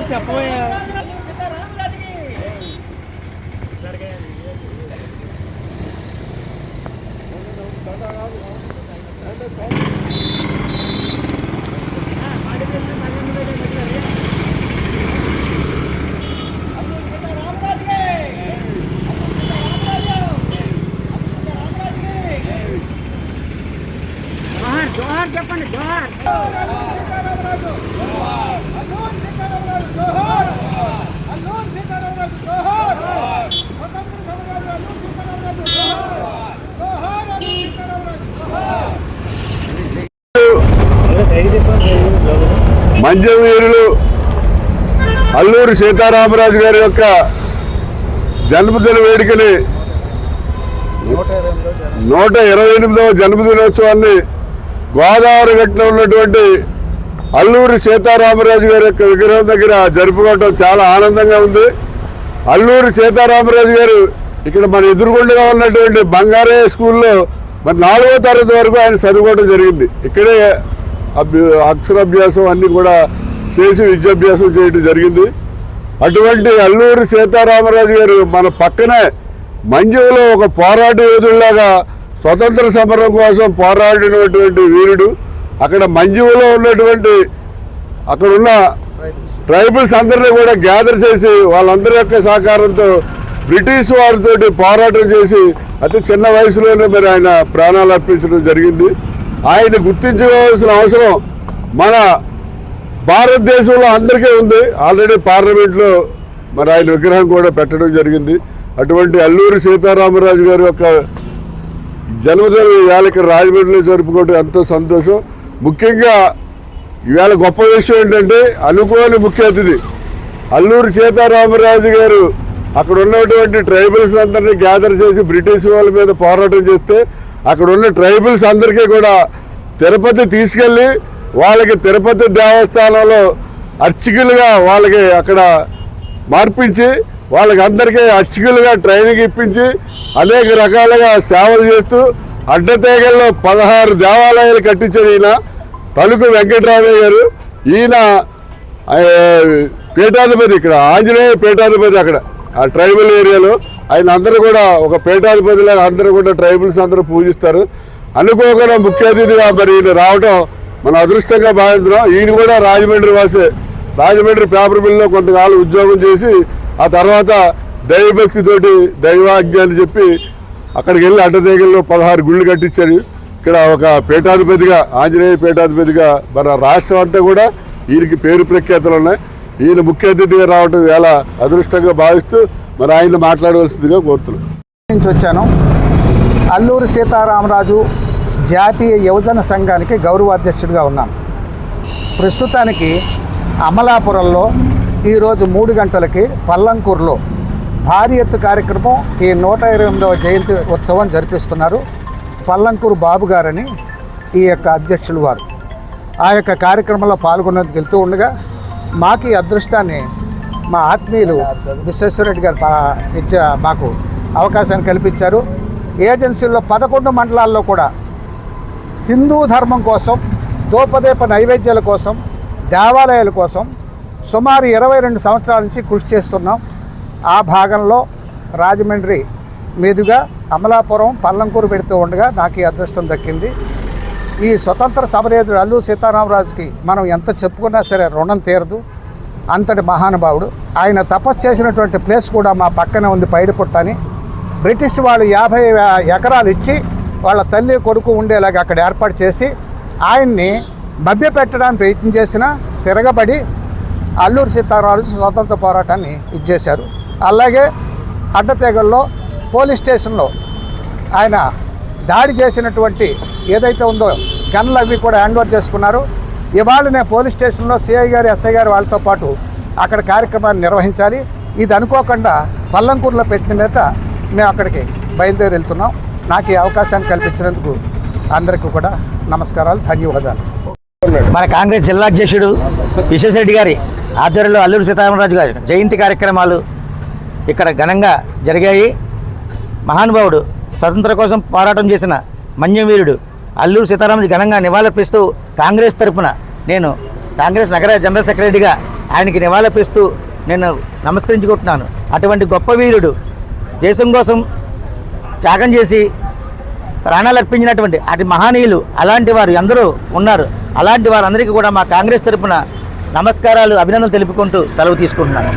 చెప్పబోయా జోహార్ జోహార్ చెప్పండి జోహార్ మంజవీరులు అల్లూరి సీతారామరాజు గారి యొక్క జన్మదిన వేడుకని నూట ఇరవై ఎనిమిదవ జన్మదినోత్సవాన్ని గోదావరి ఘట్టలో ఉన్నటువంటి అల్లూరి సీతారామరాజు గారి యొక్క విగ్రహం దగ్గర జరుపుకోవటం చాలా ఆనందంగా ఉంది. అల్లూరి సీతారామరాజు గారు ఇక్కడ మన ఎదురుగుండగా ఉన్నటువంటి బంగారయ్య స్కూల్లో మరి నాలుగో తరగతి వరకు ఆయన చదువుకోవడం జరిగింది. ఇక్కడే అభ్య అక్షరాభ్యాసం అన్నీ కూడా చేసి విద్యాభ్యాసం చేయడం జరిగింది. అటువంటి అల్లూరి సీతారామరాజు గారు మన పక్కనే మంజులో ఒక పోరాట యోధుల్లాగా స్వతంత్ర సమరం కోసం పోరాడినటువంటి వీరుడు. అక్కడ మంజులో ఉన్నటువంటి అక్కడ ఉన్న ట్రైబల్స్ అందరినీ కూడా గ్యాదర్ చేసి వాళ్ళందరి యొక్క సహకారంతో బ్రిటిష్ వారితో పోరాటం చేసి అతి చిన్న వయసులోనే మరి ఆయన ప్రాణాలు అర్పించడం జరిగింది. ఆయన గుర్తించుకోవాల్సిన అవసరం మన భారతదేశంలో అందరికీ ఉంది. ఆల్రెడీ పార్లమెంట్లో మరి ఆయన విగ్రహం కూడా పెట్టడం జరిగింది. అటువంటి అల్లూరి సీతారామరాజు గారి యొక్క జన్మదిన ఇవాళ ఇక్కడ రాజమండ్రిలో జరుపుకోవడం ఎంతో సంతోషం. ముఖ్యంగా ఇవాళ గొప్ప విషయం ఏంటంటే అనుకోని ముఖ్య అతిథి అల్లూరు సీతారామరాజు గారు అక్కడ ఉన్నటువంటి ట్రైబల్స్ అందరినీ గ్యాదర్ చేసి బ్రిటిష్ వాళ్ళ మీద పోరాటం చేస్తే అక్కడ ఉన్న ట్రైబల్స్ అందరికీ కూడా తిరుపతి తీసుకెళ్ళి వాళ్ళకి తిరుపతి దేవస్థానంలో అర్చకులుగా వాళ్ళకి అక్కడ మార్పించి వాళ్ళకి అందరికీ అర్చకులుగా ట్రైనింగ్ ఇప్పించి అనేక రకాలుగా సేవలు చేస్తూ అడ్డతేగల్లో పదహారు దేవాలయాలు కట్టించిన ఈయన. తలుకు వెంకటరామయ్య గారు ఈయన పీఠాధిపతి ఇక్కడ ఆంజనేయ పీఠాధిపతి అక్కడ ఆ ట్రైబల్ ఏరియాలో. ఆయన అందరూ కూడా ఒక పీఠాధిపతిలాగా అందరూ కూడా ట్రైబల్స్ అందరూ పూజిస్తారు. అనుకోకుండా ముఖ్య అతిథిగా మరి ఈయన రావడం మన అదృష్టంగా భావించడం ఈయన కూడా రాజమండ్రి వాసే రాజమండ్రి పేపర్ మిల్లో కొంతకాలం ఉద్యోగం చేసి ఆ తర్వాత దైవభక్తితోటి దైవాజ్ఞాన్ని చెప్పి అక్కడికి వెళ్ళి అడ్డదేగల్లో పదహారు గుళ్ళు కట్టించారు. ఇక్కడ ఒక పీఠాధిపతిగా ఆంజనేయ పీఠాధిపతిగా మన రాష్ట్రం అంతా కూడా ఈయనకి పేరు ప్రఖ్యాతలు ఉన్నాయి. ఈయన ముఖ్య అతిథిగా రావడం ఎలా అదృష్టంగా భావిస్తూ మరి ఆయన మాట్లాడవలసిందిగా కోరుతున్నాం. నుంచి వచ్చాను. అల్లూరి సీతారామరాజు జాతీయ యువజన సంఘానికి గౌరవాధ్యక్షుడిగా ఉన్నాను. ప్రస్తుతానికి అమలాపురంలో ఈరోజు మూడు గంటలకి పల్లంకూరులో భారీ ఎత్తు కార్యక్రమం ఈ నూట ఇరవై ఎనిమిదవ జయంతి ఉత్సవం జరిపిస్తున్నారు. పల్లంకూరు బాబు గారని ఈ యొక్క అధ్యక్షులు వారు. ఆ యొక్క కార్యక్రమంలో పాల్గొనేందుకు వెళ్తూ ఉండగా మాకు ఈ అదృష్టాన్ని మా ఆత్మీయులు విశ్వేశ్వరరెడ్డి గారు ఇచ్చే మాకు అవకాశాన్ని కల్పించారు. ఏజెన్సీల్లో పదకొండు మండలాల్లో కూడా హిందూ ధర్మం కోసం దోపదీప నైవేద్యాల కోసం దేవాలయాల కోసం సుమారు ఇరవై రెండు సంవత్సరాల నుంచి కృషి చేస్తున్నాం. ఆ భాగంలో రాజమండ్రి మీదుగా అమలాపురం పల్లంకూరు పెడుతూ ఉండగా నాకు ఈ అదృష్టం దక్కింది. ఈ స్వతంత్ర సమరయోధుడు అల్లు సీతారామరాజుకి మనం ఎంత చెప్పుకున్నా సరే రుణం తీరదు. అంతటి మహానుభావుడు. ఆయన తపస్సు చేసినటువంటి ప్లేస్ కూడా మా పక్కనే ఉంది పైడిపుట్టని. బ్రిటిష్ వాళ్ళు యాభై ఎకరాలు ఇచ్చి వాళ్ళ తల్లి కొడుకు ఉండేలాగా అక్కడ ఏర్పాటు చేసి ఆయన్ని మభ్యపెట్టడానికి ప్రయత్నం చేసినా తిరగబడి అల్లూరు సీతారామరాజు స్వాతంత్ర పోరాటాన్ని ఇచ్చేశారు అలాగే అడ్డతెగల్లో పోలీస్ స్టేషన్లో ఆయన దాడి చేసినటువంటి ఏదైతే ఉందో గన్లు అవి కూడా హ్యాండ్ ఓవర్ చేసుకున్నారు. ఇవాళ నేను పోలీస్ స్టేషన్లో సిఐ గారు ఎస్ఐ గారు వాళ్ళతో పాటు అక్కడ కార్యక్రమాన్ని నిర్వహించాలి. ఇది అనుకోకుండా పల్లంకూరులో పెట్టిన మీద మేము అక్కడికి బయలుదేరి వెళ్తున్నాం. నాకు ఈ అవకాశాన్ని కల్పించినందుకు అందరికీ కూడా నమస్కారాలు ధన్యవాదాలు. మన కాంగ్రెస్ జిల్లా అధ్యక్షుడు విశ్వేశ్వరరెడ్డి గారి ఆధ్వర్యంలో అల్లూరి సీతారామరాజు గారి జయంతి కార్యక్రమాలు ఇక్కడ ఘనంగా జరిగాయి. మహానుభావుడు స్వతంత్ర కోసం పోరాటం చేసిన మన్యం వీరుడు సీతారామజీ ఘనంగా నివాళులర్పిస్తూ కాంగ్రెస్ తరపున నేను కాంగ్రెస్ నగర జనరల్ సెక్రటరీగా ఆయనకి నివాళులర్పిస్తూ నేను నమస్కరించుకుంటున్నాను. అటువంటి గొప్ప వీరుడు దేశం కోసం త్యాగం చేసి ప్రాణాలు అర్పించినటువంటి అటు మహనీయులు అలాంటి వారు ఎందరో ఉన్నారు. అలాంటి వారందరికీ కూడా మా కాంగ్రెస్ తరపున నమస్కారాలు అభినందనలు తెలుపుకుంటూ సెలవు తీసుకుంటున్నాను.